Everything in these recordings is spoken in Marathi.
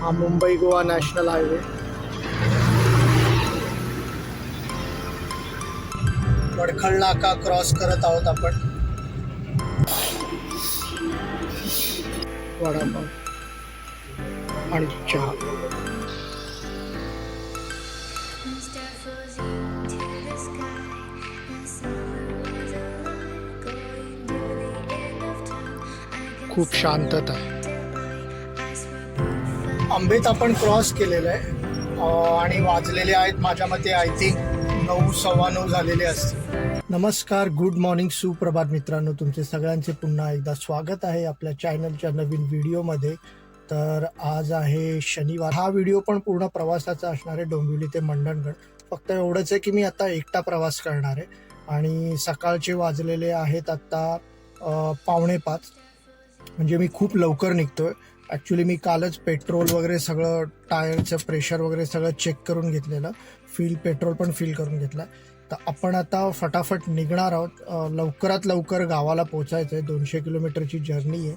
हा मुंबई गोवा नॅशनल हायवे. वडखळ नाका क्रॉस करत आहोत आपण? वडापाव. आणि चहा. खूप शांतता आहे. आंबेत आपण क्रॉस केलेलं आहे. आणि वाजलेले आहेत. माझ्या मते आय थिंक नऊ सव्वा नऊ झालेले असतील. नमस्कार. गुड मॉर्निंग सुप्रभात मित्रांनो. तुमचे सगळ्यांचे पुन्हा एकदा स्वागत आहे आपल्या चॅनलच्या नवीन व्हिडिओमध्ये तर आज आहे शनिवार. हा व्हिडिओ पण पूर्ण प्रवासाचा असणार आहे. डोंबिवली ते मंडणगड. फक्त एवढंच आहे की मी आता एकटा प्रवास करणार आहे. आणि सकाळचे वाजलेले आहेत आत्ता पावणे पाच. म्हणजे मी खूप लवकर निघतोय. ॲक्च्युली मी कालच पेट्रोल वगैरे सगळं टायरचं प्रेशर वगैरे सगळं चेक करून घेतलेलं. फील पेट्रोल पण फील करून घेतलं. तर आपण आता फटाफट निघणार आहोत. लवकरात लवकर गावाला पोचायचं आहे दोनशे किलोमीटरची जर्नी आहे.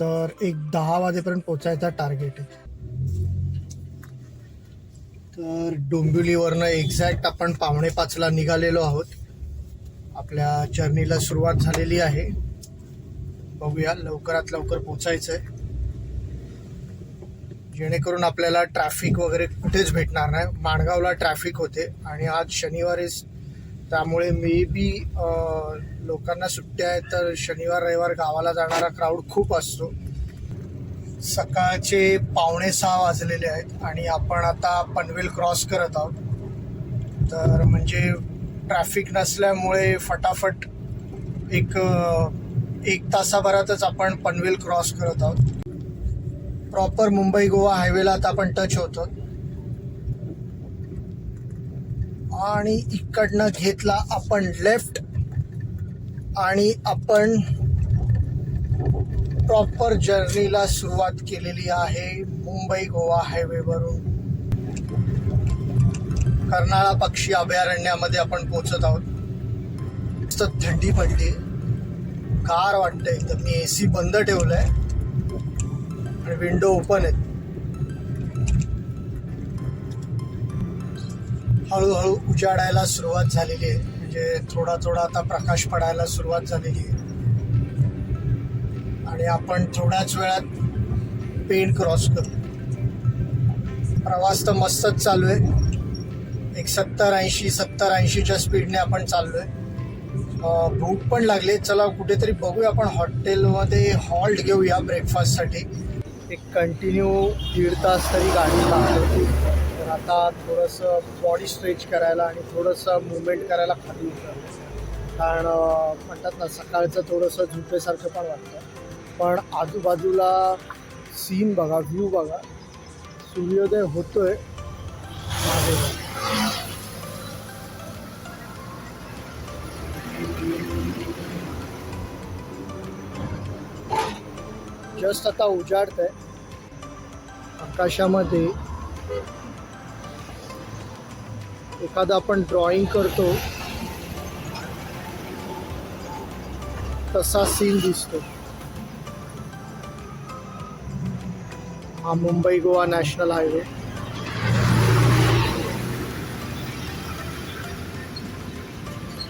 तर एक दहा वाजेपर्यंत पोचायचा टार्गेट आहे. तर डोंबिवलीवरनं एक्झॅक्ट आपण पावणे पाचला निघालेलो आहोत. आपल्या जर्नीला सुरुवात झालेली आहे. बघूया लवकरात लवकर पोचायचं आहे जेणेकरून आपल्याला ट्रॅफिक वगैरे कुठेच भेटणार नाही. माणगावला ट्रॅफिक होते आणि आज शनिवारीच त्यामुळे मे बी लोकांना सुट्ट्या आहेत तर शनिवार रविवार गावाला जाणारा क्राऊड खूप असतो. सकाळचे पावणे सहा वाजलेले आहेत आणि आपण आता पनवेल क्रॉस करत आहोत. तर म्हणजे ट्रॅफिक नसल्यामुळे फटाफट एक एक तासाभरातच आपण पनवेल क्रॉस करत आहोत. प्रॉपर मुंबई गोवा हायवेला आता आपण टच होतो. आणि इकडनं घेतला आपण लेफ्ट आणि आपण प्रॉपर जर्नीला सुरुवात केलेली आहे मुंबई गोवा हायवेवरून कर्नाळा पक्षी अभयारण्यामध्ये आपण पोचत आहोत. मस्त थंडी पडली. कार वाटतं एकदम मी ए सी बंद ठेवलं आहे आणि विंडो ओपन आहेत हळूहळू उजाडायला सुरुवात झालेली आहे. म्हणजे थोडा थोडा आता प्रकाश पडायला सुरुवात झालेली आहे. आणि आपण थोड्याच वेळात पेन क्रॉस करू. प्रवास तर मस्तच चालू आहे. एक सत्तर ऐंशी सत्तर ऐंशीच्या स्पीडने आपण चाललो आहे भूक पण लागली चला कुठेतरी बघूया आपण हॉटेलमध्ये हॉल्ट घेऊया ब्रेकफास्टसाठी एक कंटिन्यू दीड तास तरी गाडी लागली तर आता थोडंसं बॉडी स्ट्रेच करायला आणि थोडंसं मुवमेंट करायला खाली उतरलं. कारण म्हणतात ना सकाळचं थोडंसं झुपेसारखं पण वाटतं. पण आजूबाजूला सीन बघा व्ह्यू बघा. सूर्योदय होतोय. मागे जस्ट आता उजाडत आहे आकाशामध्ये. एखादा आपण ड्रॉइंग करतो. तसा सीन दिसतो. हा मुंबई गोवा नॅशनल हायवे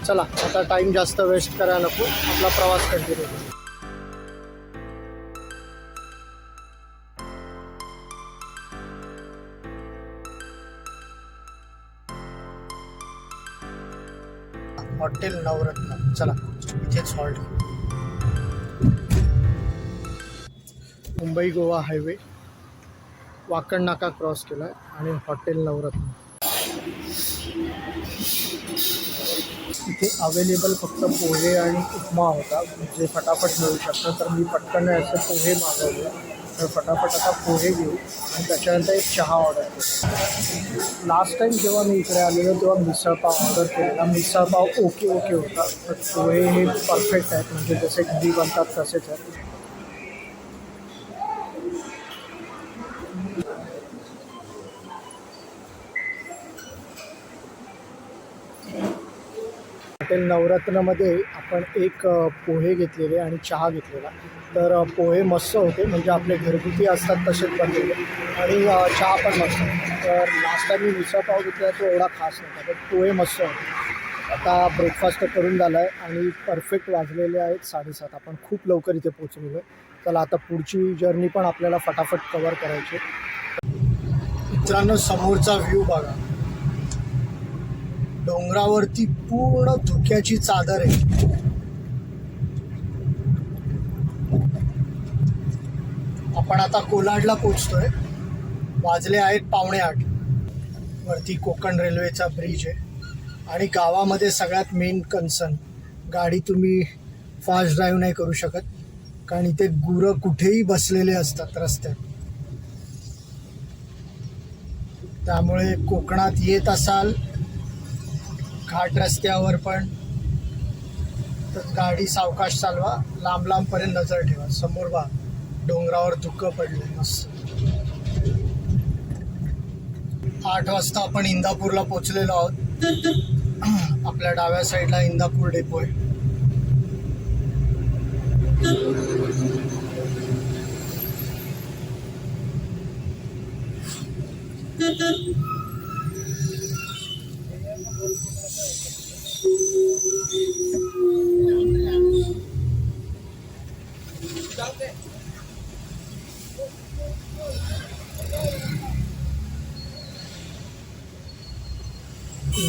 चला आता टाइम जास्त वेस्ट करायला नको. आपला प्रवास कंटिन्यू करू. हॉटेल नवरत्न. चला इथेच हॉल्ट मुंबई गोवा हायवे. वाकड नाका क्रॉस आहे आणि हॉटेल नवरत्न. इथे अवेलेबल फक्त पोहे आणि उपमा होता. जे फटाफट मिळू शकतं तर मी पटकन असे पोहे मागवले. तर फटाफट आता पोहे घेऊ. आणि त्याच्यानंतर एक चहा ऑर्डर केला लास्ट टाइम जेव्हा मी इकडे आलेलो तेव्हा मिसळपाव ऑर्डर केलेला. मिसळपाव ओके ओके होता. पण पोहे हे परफेक्ट आहेत. म्हणजे जसे घरी बनतात तसेच आहेत. हॉटेल नवरत्नमध्ये आपण एक पोहे घेतलेले आणि चहा घेतलेला. तर पोहे मस्त होते म्हणजे आपले घरगुती असतात तसेच बनलेले आणि चहा पण मस्त तर लास्ट टाइम मी मिसळपाव घेतला तो एवढा खास नव्हता पण पोहे मस्त होते. आता ब्रेकफास्ट करून झाला आहे आणि परफेक्ट वाजलेले आहेत साडेसात. आपण खूप लवकर इथे पोचलेलो आहे. चला आता पुढची जर्नी पण आपल्याला फटाफट कवर करायची आहे. मित्रांनो समोरचा व्ह्यू बघा. डोंगरावरती पूर्ण धुक्याची चादर आहे. आपण आता कोलाडला पोचतोय. वाजले आहेत पावणे आठ. वरती कोकण रेल्वेचा ब्रिज आहे. आणि गावामध्ये सगळ्यात मेन कन्सर्न गाडी तुम्ही फास्ट ड्राईव्ह नाही करू शकत. कारण इथे गुरं कुठेही बसलेले असतात रस्त्यात. त्यामुळे कोकणात येत असाल घाट रस्त्यावर पण गाडी सावकाश चालवा. लांब लांबपर्यंत नजर ठेवा. समोर बा डोंगरावर धुकं पडले मस्त. आठ वाजता आपण इंदापूरला पोचलेलो आहोत. आपल्या डाव्या साईडला इंदापूर डेपो आहे.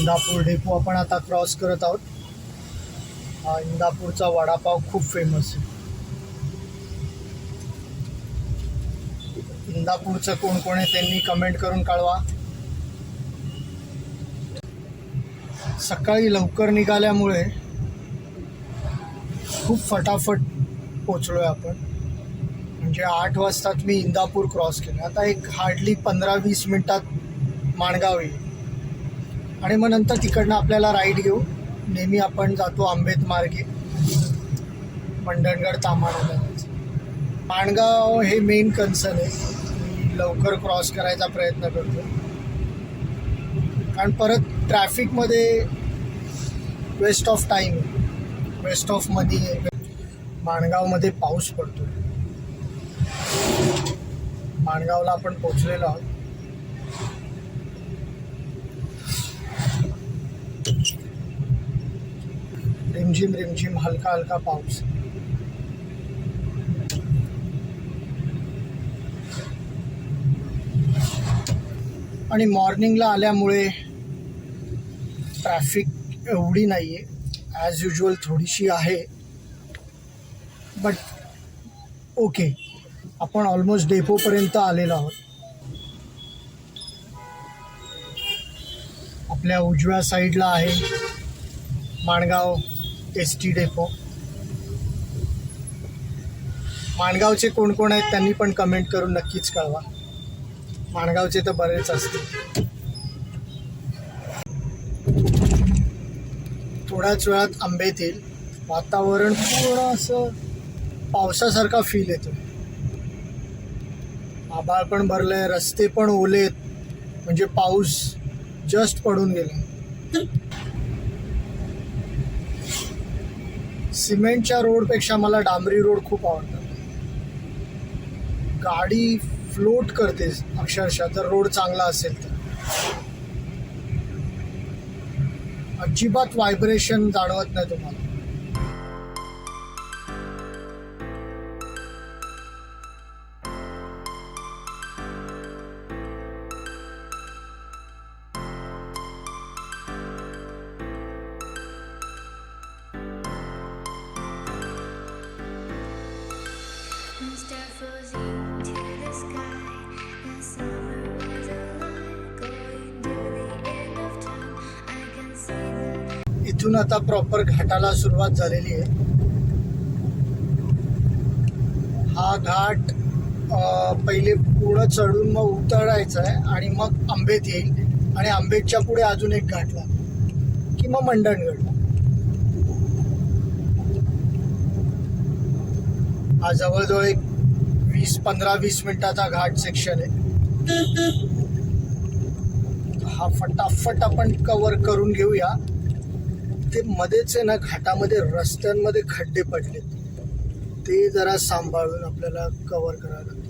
इंदापूर डेपो आपण आता क्रॉस करत आहोत. हा इंदापूरचा वडापाव खूप फेमस आहे. इंदापूरचं कोण कोण आहे त्यांनी कमेंट करून कळवा. सकाळी लवकर निघाल्यामुळे खूप फटाफट पोचलोय आपण. म्हणजे आठ वाजताच मी इंदापूर क्रॉस केलं आता एक हार्डली पंधरा वीस मिनिटात माणगाव येईल. आणि मग नंतर तिकडनं आपल्याला राईड घेऊ नेहमी आपण जातो आंबेत मार्गे. मंडणगड तामाणाला माणगाव हे मेन कन्सर्न आहे. लवकर क्रॉस करायचा प्रयत्न करतो. कारण परत ट्रॅफिकमध्ये waste of time waste of money आहे. माणगावमध्ये पाऊस पडतो. माणगावला आपण पोचलेलो आहोत. रिमझिम रिमझिम हलका हलका पाऊस. आणि मॉर्निंगला आल्यामुळे ट्रॅफिक एवढी नाही आहे ॲज युजल थोडीशी आहे. बट ओके आपण ऑलमोस्ट डेपोपर्यंत आलेलो आहोत. आपल्या उजव्या साईडला आहे माणगाव. S T depot. माणगावचे कोण कोण आहेत त्यांनी पण कमेंट करून नक्कीच कळवा. माणगावचे तर बरेच असतील. थोड्याच वेळात आंबेतील वातावरण पूर्ण असं पावसासारखा फील येतो. आभाळ पण भरलंय रस्ते पण ओलेत. म्हणजे पाऊस जस्ट पडून गेला. सिमेंटच्या रोडपेक्षा मला डांबरी रोड खूप आवडतात गाडी फ्लोट करते अक्षरशः जर रोड चांगला असेल तर. अजिबात व्हायब्रेशन जाणवत नाही तुम्हाला. इथून आता प्रॉपर घाटाला सुरुवात झालेली आहे. हा घाट पहिले पूर्ण चढून मग उतरायचा आहे आणि मग आंबेत येईल. आणि आंबेतच्या पुढे अजून एक घाट लागेल. की मग मंडणगडला हा जवळजवळ एक वीस पंधरा वीस मिनिटाचा घाट सेक्शन आहे. हा फटाफट आपण कवर करून घेऊया. ते मध्येच आहे ना घाटामध्ये रस्त्यांमध्ये खड्डे पडले ते जरा सांभाळून आपल्याला कव्हर करावं लागतं.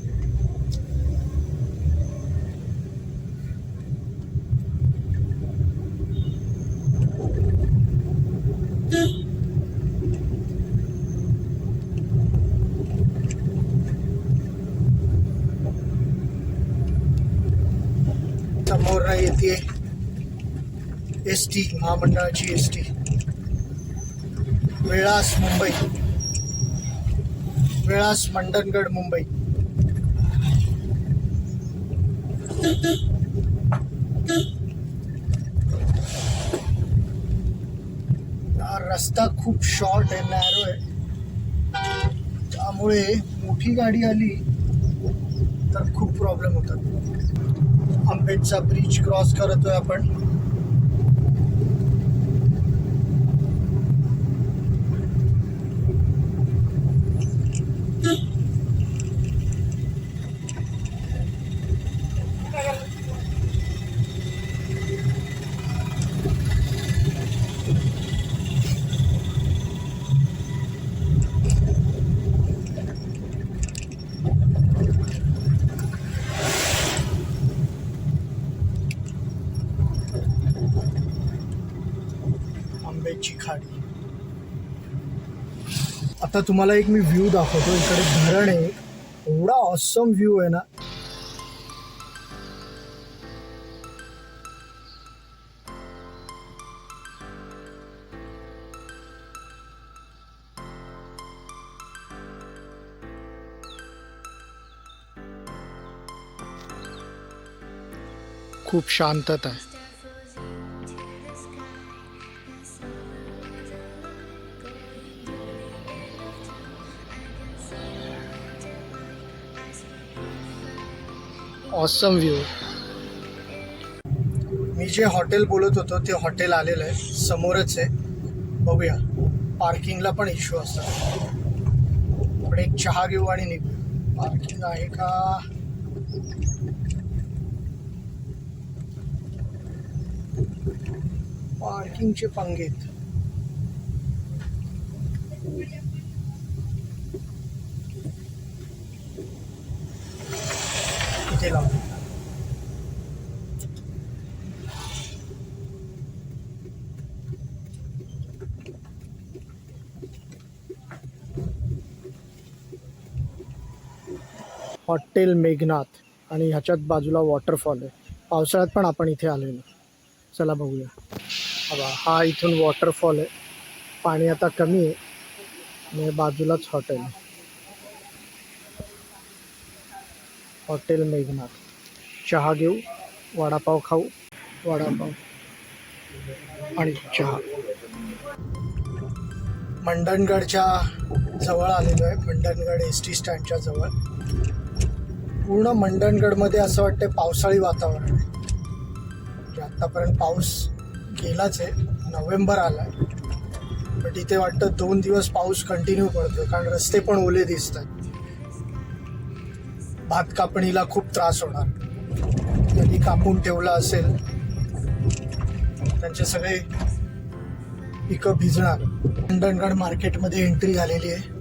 समोर येते एस टी महामंडळाची एस टी विळास मुंबई. विळास मंडनगड मुंबई. रस्ता खूप शॉर्ट आहे नॅरो आहे. त्यामुळे मोठी गाडी आली तर खूप प्रॉब्लेम होतात. आंबेडचा ब्रिज क्रॉस करतोय आपण. आता तुम्हाला एक मी व्ह्यू दाखवतो. इकडे धरण आहे. एवढा ऑसम व्ह्यू आहे ना. खूप शांतता आहे. ऑसम व्ह्यू मी जे हॉटेल बोलत होतो ते हॉटेल आलेलं आहे. समोरच आहे. बघूया. पार्किंगला पण इश्यू असतात आपण एक चहा घेऊ आणि निघू. पार्किंग आहे का? पार्किंगचे पंगेत इथे लावतो हॉटेल मेघनाथ आणि ह्याच्यात बाजूला वॉटरफॉल आहे. पावसाळ्यात पण आपण इथे आलेलो चला बघूया. हवा हा इथून वॉटरफॉल आहे. पाणी आता कमी आहे. आणि बाजूलाच हॉटेल आहे. हॉटेल मेघनाथ. चहा घेऊ वडापाव खाऊ वडापाव आणि चहा. मंडणगडच्या जवळ आलेलो आहे मंडणगड एस टी स्टँडच्या जवळ. पूर्ण मंडणगडमध्ये असं वाटतं पावसाळी वातावरण आहे. म्हणजे आत्तापर्यंत पाऊस गेलाच आहे नोव्हेंबर आला आहे बट इथे वाटतं दोन दिवस पाऊस कंटिन्यू पडतो कारण रस्ते पण ओले दिसतात. भात कापणीला खूप त्रास होणार. त्यांनी कापून ठेवलं असेल त्यांचे सगळे पिकं भिजणार. मंडणगड मार्केटमध्ये एंट्री झालेली आहे.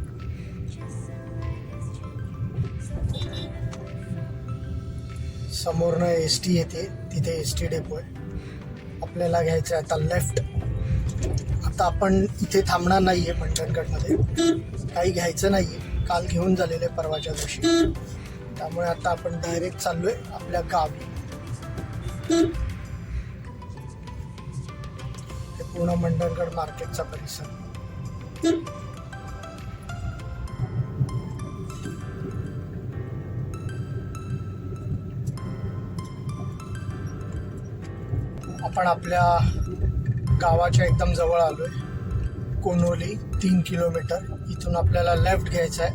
समोरनं एस टी येते तिथे एस टी डेपो आहे. आपल्याला घ्यायचं आहे आता लेफ्ट आता आपण इथे थांबणार नाही आहे मंडणगडमध्ये काही घ्यायचं नाही आहे काल घेऊन झालेलं आहे परवाच्या दिवशी. त्यामुळे आता आपण डायरेक्ट चाललो आहे आपल्या गावी. पूर्ण मंडणगड मार्केटचा परिसर. आपण आपल्या गावाच्या एकदम जवळ आलोय. कोनोली तीन किलोमीटर. इथून आपल्याला लेफ्ट घ्यायचं आहे.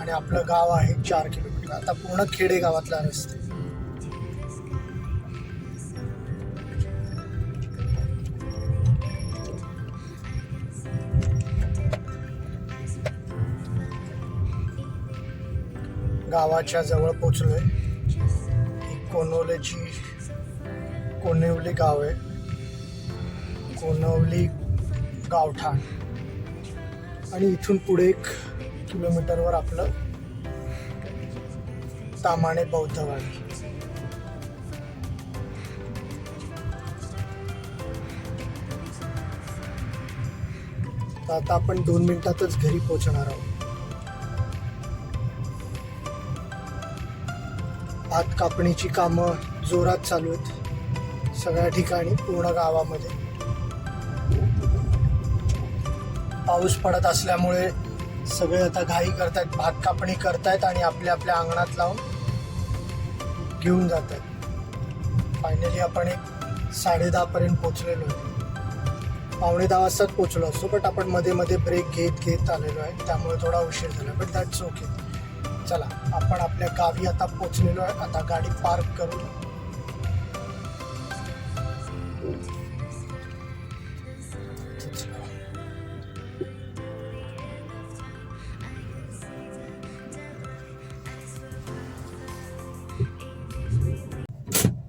आणि आपलं गाव आहे चार किलोमीटर. आता पूर्ण खेडे गावातला रस्ते गावाच्या जवळ पोचलो आहे कोनवलेची कोनिवली गाव आहे. कोनवली गावठाण. आणि इथून पुढे एक किलोमीटरवर आपलं तामाणे बौद्धवाडी आता आपण दोन मिनिटातच घरी पोहोचणार आहोत. भात कापणीची कामं जोरात चालू आहेत. सगळ्या ठिकाणी पूर्ण गावामध्ये. पाऊस पडत असल्यामुळे सगळे आता घाई करतायत भात कापणी करतायत आणि आपल्या आपल्या अंगणात लावून घेऊन जात आहेत फायनली आपण एक साडे पर्यंत पोचलेलो आहे. पावणे दहा वाजताच पोचलो असतो बट आपण मध्ये मध्ये ब्रेक घेत घेत आलेलो आहे. त्यामुळे थोडा उशीर झाला बट दॅट्स ओके चला आपण आपल्या गावी आता पोचलेलो आहे. आता गाडी पार्क करू.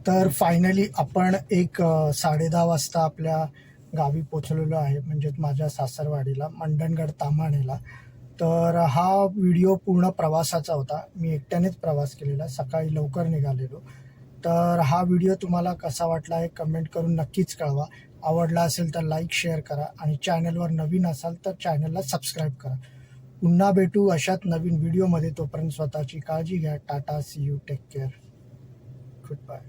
तर फायनली आपण एक साडेदहा वाजता आपल्या गावी पोचलेलो आहे म्हणजेच माझ्या सासरवाडीला मंडणगड तामाणेला तर हा व्हिडिओ पूर्ण प्रवासाचा होता. मी एकट्यानेच प्रवास केलेला. सकाळी लवकर निघालेलो. तर हा व्हिडिओ तुम्हाला कसा वाटला हे कमेंट करून नक्कीच कळवा. आवडला असेल तर लाईक शेअर करा आणि चॅनलवर नवीन असाल तर चॅनलला सबस्क्राईब करा. पुन्हा भेटू अशात नवीन व्हिडिओमध्ये तोपर्यंत स्वतःची काळजी घ्या. Tata see you take care good bye